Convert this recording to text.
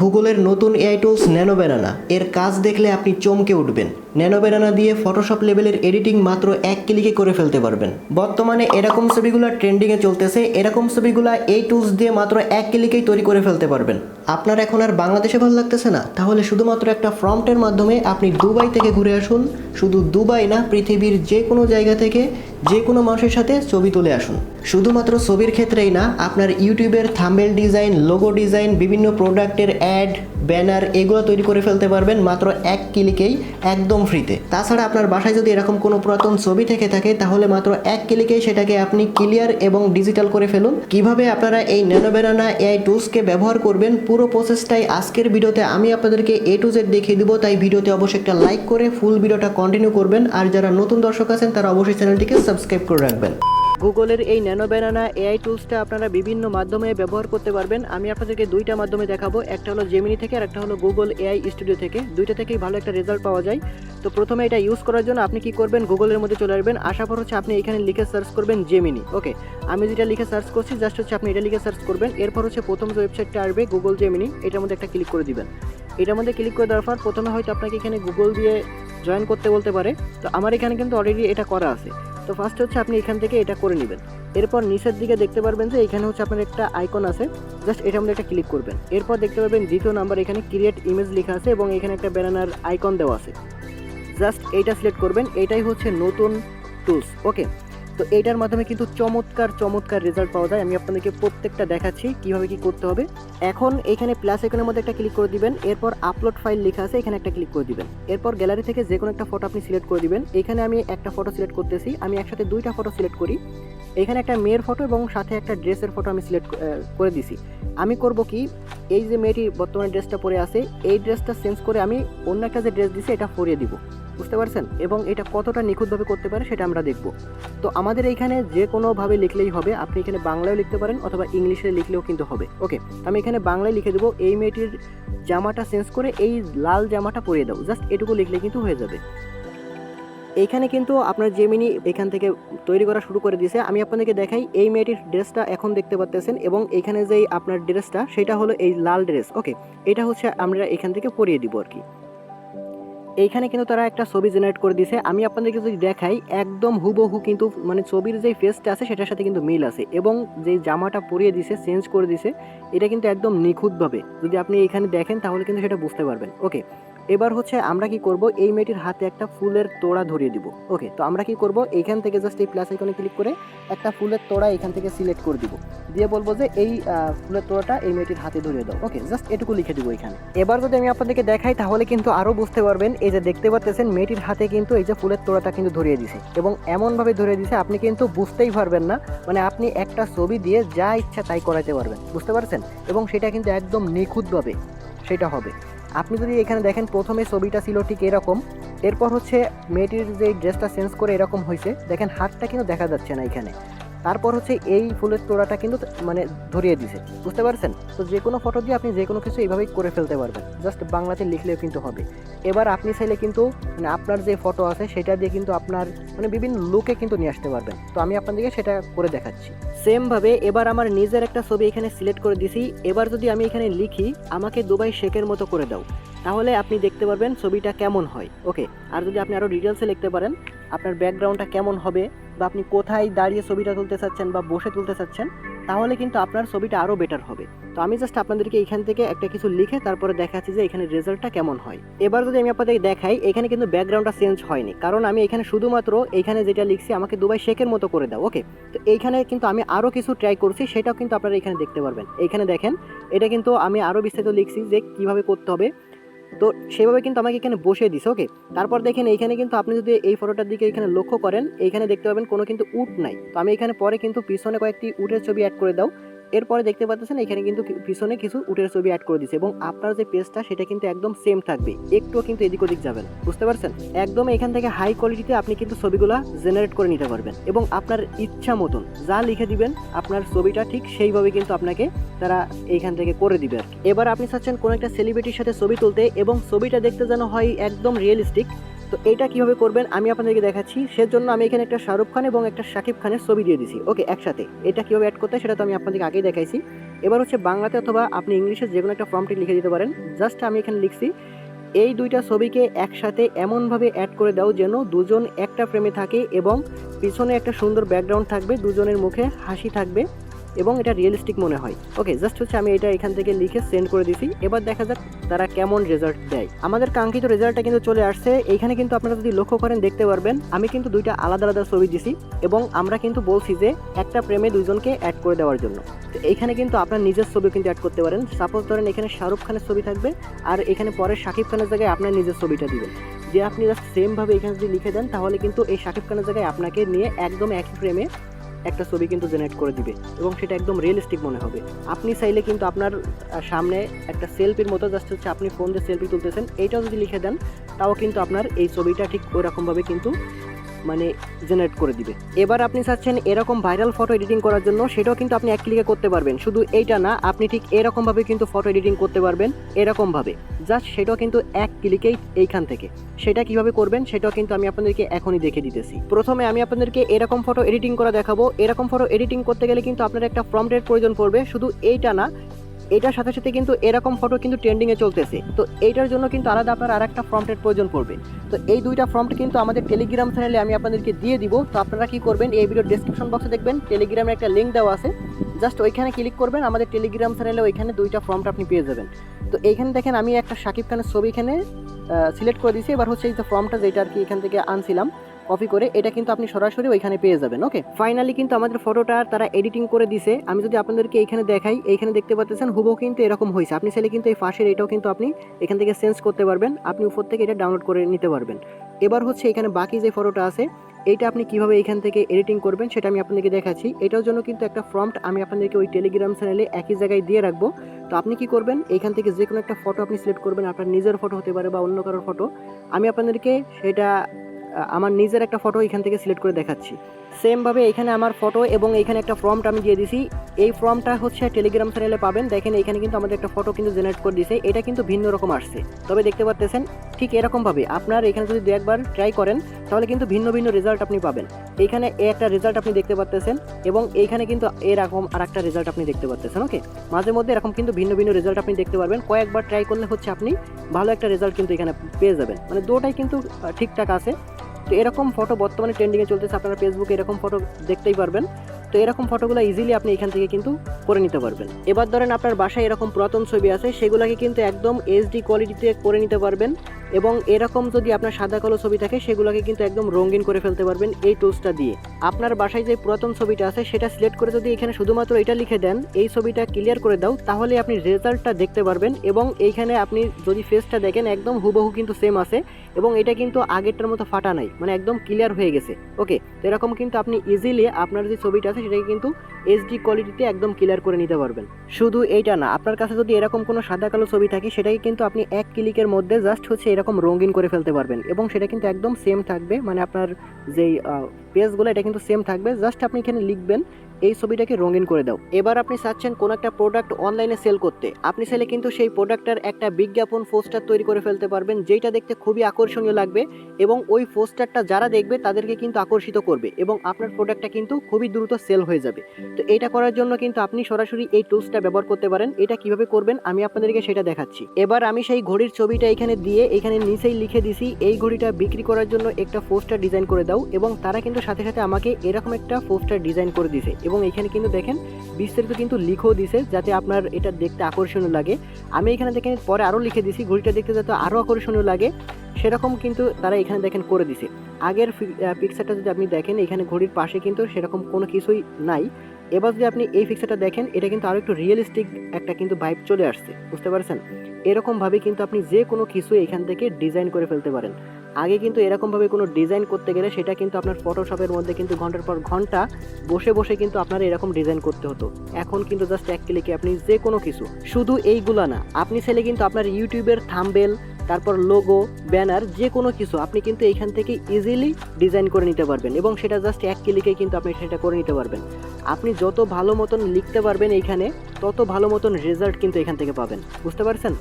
গুগলের নতুন AI tools nano banana. এর কাজ দেখলে আপনি চমকে উঠবেন। ন্যানো ব্যানানা দিয়ে ফটোশপ লেভেলের এডিটিং মাত্র এক ক্লিকে করে ফেলতে পারবেন। বর্তমানে এরকম ছবিগুলো ট্রেন্ডিংয়ে চলতেছে। এরকম ছবিগুলো এই টুলস দিয়ে মাত্র এক ক্লিকেই তৈরি করে ফেলতে পারবেন। আপনার এখন আর বাংলাদেশে ভালো লাগতেছে না? তাহলে শুধুমাত্র একটা ফ্রন্টের মাধ্যমে আপনি দুবাই থেকে ঘুরে আসুন। শুধু দুবাই না, পৃথিবীর যে কোনো জায়গা থেকে যে কোনো মানুষের সাথে ছবি তুলে আসুন। শুধুমাত্র ছবির ক্ষেত্রেই না, আপনার ইউটিউবের থাম্বেল ডিজাইন, লোগো ডিজাইন, বিভিন্ন প্রোডাক্টের অ্যাড, ব্যানার এগুলো তৈরি করে ফেলতে পারবেন মাত্র এক ক্লিকেই একদম ফ্রিতে। তাছাড়া আপনার বাসায় যদি এরকম কোনো পুরাতন ছবি থেকে থাকে, তাহলে মাত্র এক ক্লিকেই সেটাকে আপনি ক্লিয়ার এবং ডিজিটাল করে ফেলুন। কীভাবে আপনারা এই ন্যানো ব্যানানা এআই টুলসকে ব্যবহার করবেন, পুরো প্রসেসটাই আজকের ভিডিওতে আমি আপনাদেরকে এ টু জেড দেখিয়ে দিব। তাই ভিডিওতে অবশ্যই একটা লাইক করে ফুল ভিডিওটা কন্টিনিউ করবেন। আর যারা নতুন দর্শক আছেন, তারা অবশ্যই চ্যানেলটিকে সাবস্ক্রাইব করে রাখবেন। গুগলের এই ন্যানো ব্যানানা এআই টুলসটা আপনারা বিভিন্ন মাধ্যমে ব্যবহার করতে পারবেন। আমি আপনাদেরকে দুইটা মাধ্যমে দেখাবো। একটা হলো জেমিনি থেকে, আর একটা হলো গুগল এআই স্টুডিও থেকে। দুইটা থেকেই ভালো একটা রেজাল্ট পাওয়া যায়। তো প্রথমে এটা ইউজ করার জন্য আপনি কি করবেন? গুগলের মধ্যে চলে আসবেন। আসার পর হচ্ছে আপনি এখানে লিখে সার্চ করবেন জেমিনি ওকে আমি যেটা লিখে সার্চ করছি জাস্ট হচ্ছে আপনি এটা লিখে সার্চ করবেন। এরপর হচ্ছে প্রথম যে ওয়েবসাইটটা আসবে গুগল জেমিনি এটার মধ্যে একটা ক্লিক করে দিবেন। এটার মধ্যে ক্লিক করে দেওয়ার পর প্রথমে হয়তো আপনাকে এখানে গুগল দিয়ে জয়েন করতে বলতে পারে। তো আমার এখানে কিন্তু অলরেডি এটা করা আছে। তো ফার্স্ট হচ্ছে আপনি এখান থেকে এটা করে নেবেন। এরপর নিচের দিকে দেখতে পারবেন যে এখানে হচ্ছে আপনার একটা আইকন আছে। জাস্ট এটা মধ্যে একটা ক্লিক করবেন। এরপর দেখতে পাবেন দ্বিতীয় নাম্বার এখানে ক্রিয়েট ইমেজ লেখা আছে এবং এখানে একটা ব্যানার আইকন দেওয়া আছে। জাস্ট এইটা সিলেক্ট করবেন। এটাই হচ্ছে নতুন টুলস ওকে তো এইটার মাধ্যমে কিন্তু চমৎকার চমৎকার রেজাল্ট পাওয়া যায়। আমি আপনাদেরকে প্রত্যেকটা দেখাচ্ছি কীভাবে কি করতে হবে। এখন এখানে প্লাস আইকনের মধ্যে একটা ক্লিক করে দিবেন। এরপর আপলোড ফাইল লেখা আছে, এখানে একটা ক্লিক করে দিবেন। এরপর গ্যালারি থেকে যে কোনো একটা ফটো আপনি সিলেক্ট করে দিবেন। এখানে আমি একটা ফটো সিলেক্ট করতেছি। আমি একসাথে দুইটা ফটো সিলেক্ট করি। এখানে একটা মেয়ের ফটো এবং সাথে একটা ড্রেসের ফটো আমি সিলেক্ট করে দিছি। আমি করব কি, এই যে মেয়েটি বর্তমানে ড্রেসটা পরে আছে, এই ড্রেসটা চেঞ্জ করে আমি অন্য একটা যে ড্রেস দিছি, এটা পরিয়ে দিব। বুঝতে পারছেন? এবং এটা কতটা নিখুঁতভাবে করতে পারে সেটা আমরা দেখব। তো আমাদের এইখানে যে কোনোভাবে লিখলেই হবে, আপনি এখানে বাংলায় লিখতে পারেন অথবা ইংলিশে লিখলেও কিন্তু হবে। ওকে, আমি এখানে বাংলায় লিখে দেবো, এই মেয়েটির জামাটা চেঞ্জ করে এই লাল জামাটা পরিয়ে দাও। জাস্ট এটুকু লিখলে কিন্তু হয়ে যাবে। এইখানে কিন্তু আপনার জেমিনি এখান থেকে তৈরি করা শুরু করে দিয়েছে। আমি আপনাদেরকে দেখাই, এই মেয়েটির ড্রেসটা এখন দেখতে পাচ্তেছেন এবং এখানে যেই আপনার ড্রেসটা, সেটা হলো এই লাল ড্রেস। ওকে, এটা হচ্ছে আমরা এখান থেকে পরিয়ে দিব আর কি। এইখানে কিন্তু তারা একটা ছবি জেনারেট করে দিছে। আমি আপনাদেরকে যদি দেখাই, একদম হুবহু কিন্তু মানে ছবির যে ফেসটা আছে, সেটার সাথে কিন্তু মিল আছে এবং যে জামাটা পরিয়ে দিছে চেঞ্জ করে দিছে, এটা কিন্তু একদম নিখুঁতভাবে। যদি আপনি এখানে দেখেন, তাহলে কিন্তু সেটা বুঝতে পারবেন। ওকে এবার হচ্ছে আমরা কি করব? এই মেয়েটির হাতে একটা ফুলের তোড়া ধরিয়ে দিব। ওকে তো আমরা কি করব? এইখান থেকে জাস্ট এই প্লাস আইকনে ক্লিক করে একটা ফুলের তোড়া এখান থেকে সিলেক্ট করে দিব। দিয়ে বলব যে এই ফুলের তোড়াটা এই মেয়েটির হাতে ধরিয়ে দাও। ওকে জাস্ট এটুকু লিখে দিব এখানে। এবার যদি আমি আপনাদেরকে দেখাই, তাহলে কিন্তু আরও বুঝতে পারবেন, এই যে দেখতে পাচ্ছেন মেয়েটির হাতে কিন্তু এই যে ফুলের তোড়াটা কিন্তু ধরিয়ে দিছে। এবং এমনভাবে ধরিয়ে দিছে, আপনি কিন্তু বুঝতেই পারবেন না। মানে আপনি একটা ছবি দিয়ে যা ইচ্ছা তাই করাইতে পারবেন। বুঝতে পারছেন? এবং সেটা কিন্তু একদম নিখুঁতভাবে সেটা হবে। আপনি যদি এখানে দেখেন প্রথমে ছবিটা ছিল ঠিক এরকম, এরপর হচ্ছে মেয়েটির যে ড্রেসটা চেঞ্জ করে এরকম হয়েছে, দেখেন হাতটা কিন্তু দেখা যাচ্ছে না এখানে। তারপর হচ্ছে এই ফুলের তোড়াটা কিন্তু মানে ধরিয়ে দিছে। বুঝতে পারছেন? তো যে কোনো ফটো দিয়ে আপনি যে কোনো কিছু এইভাবেই করে ফেলতে পারবেন। জাস্ট বাংলাতে লিখলেও কিন্তু হবে। এবার আপনি চাইলে কিন্তু মানে আপনার যে ফটো আছে সেটা দিয়ে কিন্তু আপনার মানে বিভিন্ন লুকে কিন্তু নিয়ে আসতে পারবেন। তো আমি আপনাদেরকে সেটা করে দেখাচ্ছি। সেমভাবে এবার আমার নিজের একটা ছবি এখানে সিলেক্ট করে দিছি। এবার যদি আমি এখানে লিখি, আমাকে দুবাই শেখের মতো করে দাও। তাহলে আপনি দেখতে পারবেন ছবিটা কেমন হয়। ওকে আর যদি আপনি আরও ডিটেলসে লিখতে পারেন, আপনার ব্যাকগ্রাউন্ডটা কেমন হবে? বা আপনি কোথায় দাঁড়িয়ে ছবিটা তুলতে চাচ্ছেন বা বসে তুলতে চাচ্ছেন, তাহলে কিন্তু আপনার ছবিটা আরও বেটার হবে। তো আমি জাস্ট আপনাদেরকে এখান থেকে একটা কিছু লিখে তারপরে দেখাচ্ছি যে এখানে রেজাল্টটা কেমন হয়। এবার যদি আমি আপনাদের দেখাই, এখানে কিন্তু ব্যাকগ্রাউন্ডটা চেঞ্জ হয়নি। কারণ আমি এখানে শুধুমাত্র এখানে যেটা লিখছি, আমাকে দুবাই শেখের মতো করে দাও ওকে তো এইখানে কিন্তু আমি আরও কিছু ট্রাই করছি, সেটাও কিন্তু আপনারা এখানে দেখতে পারবেন। এইখানে দেখেন, এটা কিন্তু আমি আরও বিস্তারিত লিখছি যে কীভাবে করতে হবে। তো সেভাবে কিন্তু আমাকে এখানে বসিয়ে দিছে ওকে তারপর দেখেন এইখানে কিন্তু আপনি যদি এই ফটোটার দিকে এখানে লক্ষ্য করেন, এইখানে দেখতে পাবেন কোনো কিন্তু উট নাই। তো আমি এখানে পরে কিন্তু পিছনে কয়েকটি উটের ছবি অ্যাড করে দাও। এরপরে দেখতে পাচ্ছেন এখানে কিন্তু পিছনে কিছু উটের ছবি অ্যাড করে দিচ্ছে এবং আপনার যে পেজটা সেটা কিন্তু একদম সেম থাকবে। একটুও কিন্তু এদিক ওদিক যাবেন বুঝতে পারছেন? একদম এখান থেকে হাই কোয়ালিটিতে আপনি কিন্তু ছবিগুলা জেনারেট করে নিতে পারবেন এবং আপনার ইচ্ছা মতন যা লিখে দিবেন, আপনার ছবিটা ঠিক সেইভাবে কিন্তু আপনাকে তারা এইখান থেকে করে দিবে এবার আপনি চাচ্ছেন কোনো একটা সেলিব্রিটির সাথে ছবি তুলতে এবং ছবিটা দেখতে যেন হয় একদম রিয়েলিস্টিক তো এইটা কীভাবে করবেন আমি আপনাদেরকে দেখাচ্ছি। সেজন্য আমি এখানে একটা শাহরুখ খান এবং একটা শাকিব খানের ছবি দিয়ে দিছি। ওকে, একসাথে। এটা কীভাবে অ্যাড করতে সেটা তো আমি আপনাদেরকে আগেই দেখাইছি। এবার হচ্ছে বাংলাতে অথবা আপনি ইংলিশে যে কোনো একটা ফর্মটি লিখে দিতে পারেন। জাস্ট আমি এখানে লিখছি, এই দুইটা ছবিকে একসাথে এমনভাবে অ্যাড করে দাও যেন দুজন একটা ফ্রেমে থাকে এবং পিছনে একটা সুন্দর ব্যাকগ্রাউন্ড থাকবে, দুজনের মুখে হাসি থাকবে। এবং এটা রিয়েলিস্টিক মনে হয়। ওকে জাস্ট হচ্ছে আমি এটা এখান থেকে লিখে সেন্ড করে দিছি। এবার দেখা যাক তারা কেমন রেজাল্ট দেয়। আমাদের কাঙ্ক্ষিত রেজাল্টটা কিন্তু চলে আসছে। এইখানে কিন্তু আপনারা যদি লক্ষ্য করেন, দেখতে পারবেন, আমি কিন্তু দুইটা আলাদা আলাদা ছবি দিছি এবং আমরা কিন্তু বলছি যে একটা প্রেমে দুজনকে অ্যাড করে দেওয়ার জন্য। তো এইখানে কিন্তু আপনার নিজের ছবি কিন্তু অ্যাড করতে পারেন। সাপোজ ধরেন এখানে শাহরুখ খানের ছবি থাকবে আর এখানে পরে শাকিব খানের জায়গায় আপনার নিজের ছবিটা দিবেন। যে আপনি জাস্ট সেমভাবে এখানে যদি লিখে দেন, তাহলে কিন্তু এই শাকিব খানের জায়গায় আপনাকে নিয়ে একদম একই ফ্রেমে একটা ছবি কিন্তু জেনারেট করে দিবে এবং সেটা একদম রিয়েলিস্টিক মনে হবে। আপনি চাইলে কিন্তু আপনার সামনে একটা সেলফির মতো জাস্ট হচ্ছে আপনি ফোন দিয়ে সেলফি তুলতেছেন, এইটাও যদি লিখে দেন, তাও কিন্তু আপনার এই ছবিটা ঠিক ওইরকমভাবে কিন্তু মানে জেনারেট করে দিবে। এবার আপনি চাচ্ছেন এরকম ভাইরাল ফটো এডিটিং করার জন্য, সেটাও কিন্তু আপনি এক ক্লিকে করতে পারবেন। শুধু এইটা না, আপনি ঠিক এরকমভাবে কিন্তু ফটো এডিটিং করতে পারবেন, এরকমভাবে। জাস্ট সেটাও কিন্তু এক ক্লিকেই এইখান থেকে। সেটা কীভাবে করবেন, সেটাও কিন্তু আমি আপনাদেরকে এখনই দেখে দিতেছি। প্রথমে আমি আপনাদেরকে এরকম ফটো এডিটিং করা দেখাবো। এরকম ফটো এডিটিং করতে গেলে কিন্তু আপনার একটা ফর্মেটের প্রয়োজন পড়বে। শুধু এইটা না এটার সাথে সাথে কিন্তু এরকম ফটো কিন্তু ট্রেন্ডিংয়ে চলতেছে। তো এইটার জন্য কিন্তু আলাদা আপনার আর একটা ফর্মটের প্রয়োজন পড়বে। তো এই দুইটা ফর্মট কিন্তু আমাদের টেলিগ্রাম চ্যানেলে আমি আপনাদেরকে দিয়ে দিব। তো আপনারা কি করবেন, এই ভিডিও ডেসক্রিপশন বক্সে দেখবেন টেলিগ্রামের একটা লিঙ্ক দেওয়া আছে। জাস্ট ওইখানে ক্লিক করবেন, আমাদের টেলিগ্রাম চ্যানেলে ওইখানে দুইটা ফর্মটা আপনি পেয়ে যাবেন। তো এইখানে দেখেন, আমি একটা শাকিব খানের ছবি এখানে সিলেক্ট করে দিয়েছি। এবার হচ্ছে এই যে ফর্মটা যেটা আর কি এখান থেকে আনছিলাম কপি করে এটা কিন্তু আপনি সরাসরি ওইখানে পেয়ে যাবেন ওকে ফাইনালি কিন্তু আমাদের ফটোটা তারা এডিটিং করে দিছে। আমি যদি আপনাদেরকে এইখানে দেখাই এইখানে দেখতে পাচ্ছেন হুবহু কিন্তু এরকম হয়েছে আপনি চাইলে কিন্তু এই ফাঁসের এটাও কিন্তু আপনি এখান থেকে চেঞ্জ করতে পারবেন। আপনি উপর থেকে এটা ডাউনলোড করে নিতে পারবেন। এবার হচ্ছে এখানে বাকি যে ফটোটা আছে, এইটা আপনি কীভাবে এখান থেকে এডিটিং করবেন সেটা আমি আপনাদেরকে দেখাচ্ছি। এটার জন্য কিন্তু একটা ফর্মট আমি আপনাদেরকে ওই টেলিগ্রাম চ্যানেলে একই জায়গায় দিয়ে রাখব। তো আপনি কি করবেন, এখান থেকে যে কোনো একটা ফটো আপনি সিলেক্ট করবেন, আপনার নিজের ফটো হতে পারে বা অন্য কারোর ফটো আমি আপনাদেরকে সেটা আমার নিজের একটা ফটো এখান থেকে সিলেক্ট করে দেখাচ্ছি। সেমভাবে এখানে আমার ফটো এবং এখানে একটা ফর্মটা আমি দিয়ে দিছি। এই ফর্মটা হচ্ছে টেলিগ্রাম চ্যানেলে পাবেন। দেখেন এখানে কিন্তু আমাদের একটা ফটো কিন্তু জেনারেট করে দিয়েছে এটা কিন্তু ভিন্ন রকম আসছে। তবে দেখতে পাচ্ছেন ঠিক এরকমভাবে আপনার এখানে যদি দু একবার ট্রাই করেন, তাহলে কিন্তু ভিন্ন ভিন্ন রেজাল্ট আপনি পাবেন। এইখানে একটা রেজাল্ট আপনি দেখতে পাচ্ছেন এবং এইখানে কিন্তু এরকম আর একটা রেজাল্ট আপনি দেখতে পাচ্ছেন ওকে মাঝে মধ্যে এরকম কিন্তু ভিন্ন ভিন্ন রেজাল্ট আপনি দেখতে পারবেন। কয়েকবার ট্রাই করলে হচ্ছে আপনি ভালো একটা রেজাল্ট কিন্তু এখানে পেয়ে যাবেন। মানে দুটাই কিন্তু ঠিকঠাক আছে। তো এরকম ফটো বর্তমানে ট্রেন্ডিংয়ে চলতেছে, আপনারা ফেসবুকে এরকম ফটো দেখতেই পারবেন। তো এরকম ফটোগুলো ইজিলি আপনি এখান থেকে কিন্তু করে নিতে পারবেন। এবার ধরেন আপনার বাসায় এরকম পুরাতন ছবি আছে, সেগুলোকে কিন্তু একদম এইচডি কোয়ালিটিতে করে নিতে পারবেন। এবং এরকম যদি আপনার সাদা কালো ছবি থাকে, সেগুলোকে কিন্তু একদম রঙিন করে ফেলতে পারবেন এই টুলসটা দিয়ে। আপনার বাসায় যে পুরাতন ছবিটা আছে, সেটা সিলেক্ট করে যদি এখানে শুধুমাত্র এটা লিখে দেন, এই ছবিটা ক্লিয়ার করে দাও, তাহলে আপনি রেজাল্টটা দেখতে পারবেন এবং এইখানে আপনি যদি ফেসটা দেখেন, একদম হুবহু কিন্তু সেম আছে এবং এটা কিন্তু আগেরটার মতো ফাটা নাই মানে একদম ক্লিয়ার হয়ে গেছে। ওকে এরকম কিন্তু আপনি ইজিলি আপনার যে ছবিটা আছে, সেটাকে কিন্তু এইচডি কোয়ালিটিতে একদম ক্লিয়ার করে নিতে পারবেন। শুধু এইটা না, আপনার কাছে যদি এরকম কোনো সাদা কালো ছবি থাকে, সেটাকে কিন্তু আপনি এক ক্লিকের মধ্যে জাস্ট হচ্ছে এরকম রঙিন করে ফেলতে পারবেন। এবং সেটা কিন্তু একদম সেম থাকবে। মানে আপনার যেই পেজগুলো, এটা কিন্তু সেম থাকবে। জাস্ট আপনি এখানে লিখবেন, এই ছবিটাকে রঙিন করে দাও। এবার আপনি চাচ্ছেন কোনো একটা প্রোডাক্ট অনলাইনে সেল করতে। আপনি চাইলে কিন্তু সেই প্রোডাক্টটার একটা বিজ্ঞাপন পোস্টার তৈরি করে ফেলতে পারবেন যেটা দেখতে খুবই আকর্ষণীয় লাগবে এবং ওই পোস্টারটা যারা দেখবে, তাদেরকে কিন্তু আকর্ষিত করবে এবং আপনার প্রোডাক্টটা কিন্তু খুবই দ্রুত সেল হয়ে যাবে। তো এটা করার জন্য কিন্তু আপনি সরাসরি এই টুলসটা ব্যবহার করতে পারেন। এটা কীভাবে করবেন, আমি আপনাদেরকে সেটা দেখাচ্ছি। এবার আমি সেই ঘড়ির ছবিটা এখানে দিয়ে, এখানে নিচেই লিখে দিছি, এই ঘড়িটা বিক্রি করার জন্য একটা পোস্টার ডিজাইন করে দাও এবং তারা কিন্তু সাথে সাথে আমাকে এরকম একটা পোস্টার ডিজাইন করে দিছে এবং এখানে কিন্তু দেখেন, বিস্তারিত কিন্তু লিখেও দিছে যাতে আপনার এটা দেখতে আকর্ষণীয় লাগে। আমি এখানে দেখেন, পরে আরও লিখে দিছি ঘড়িটা দেখতে যাতে আরও আকর্ষণীয় লাগে। সেরকম কিন্তু তারা এখানে দেখেন করে দিছে আগের পিকচারটা যদি আপনি দেখেন, এখানে ঘড়ির পাশে কিন্তু সেরকম কোনো কিছুই নাই। এবার যদি আপনি এই পিকচারটা দেখেন, এটা কিন্তু আরও একটু রিয়েলিস্টিক একটা কিন্তু ভাইব চলে আসছে। বুঝতে পারছেন? এরকমভাবে কিন্তু আপনি যে কোনো কিছু এখান থেকে ডিজাইন করে ফেলতে পারেন। আগে কিন্তু এরকমভাবে কোনো ডিজাইন করতে গেলে সেটা কিন্তু আপনার ফটোশপের মধ্যে কিন্তু ঘণ্টার পর ঘণ্টা বসে বসে কিন্তু আপনার এরকম ডিজাইন করতে হতো। এখন কিন্তু জাস্ট এক ক্লিকে আপনি যে কোনো কিছু, শুধু এইগুলা না, আপনি চাইলে কিন্তু আপনার ইউটিউবের থাম্বেল তারপর লোগো ব্যানার যে কোনো কিছু আপনি কিন্তু এইখান থেকে ইজিলি ডিজাইন করে নিতে পারবেন এবং সেটা জাস্ট এক ক্লিকে কিন্তু আপনি সেটা করে নিতে পারবেন। আপনি যত ভালো মতন লিখতে পারবেন এইখানে, তত ভালো মতন রেজাল্ট কিন্তু এখান থেকে পাবেন। বুঝতে পারছেন?